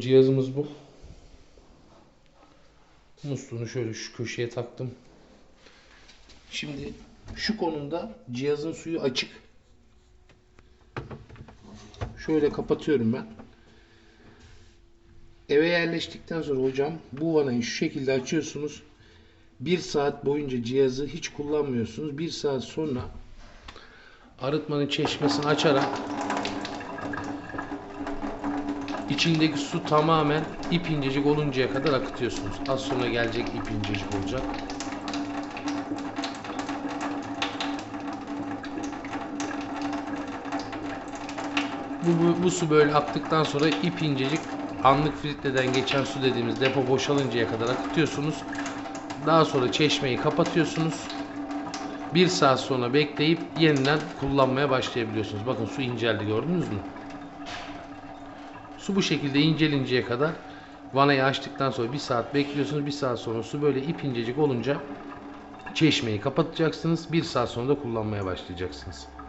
Cihazımız bu. Musluğunu şöyle şu köşeye taktım. Şimdi şu konumda cihazın suyu açık. Şöyle kapatıyorum ben. Eve yerleştikten sonra hocam bu vanayı şu şekilde açıyorsunuz. Bir saat boyunca cihazı hiç kullanmıyorsunuz. Bir saat sonra arıtmanın çeşmesini açarak içindeki su tamamen ip incecik oluncaya kadar akıtıyorsunuz. Az sonra gelecek ip incecik olacak. Bu, bu, bu su böyle aktıktan sonra ip incecik anlık filtreden geçen su dediğimiz depo boşalıncaya kadar akıtıyorsunuz. Daha sonra çeşmeyi kapatıyorsunuz. Bir saat sonra bekleyip yeniden kullanmaya başlayabiliyorsunuz. Bakın su inceldi gördünüz mü? Su bu şekilde incelinceye kadar vanayı açtıktan sonra bir saat bekliyorsunuz. Bir saat sonra su böyle ip incecik olunca çeşmeyi kapatacaksınız. Bir saat sonra da kullanmaya başlayacaksınız.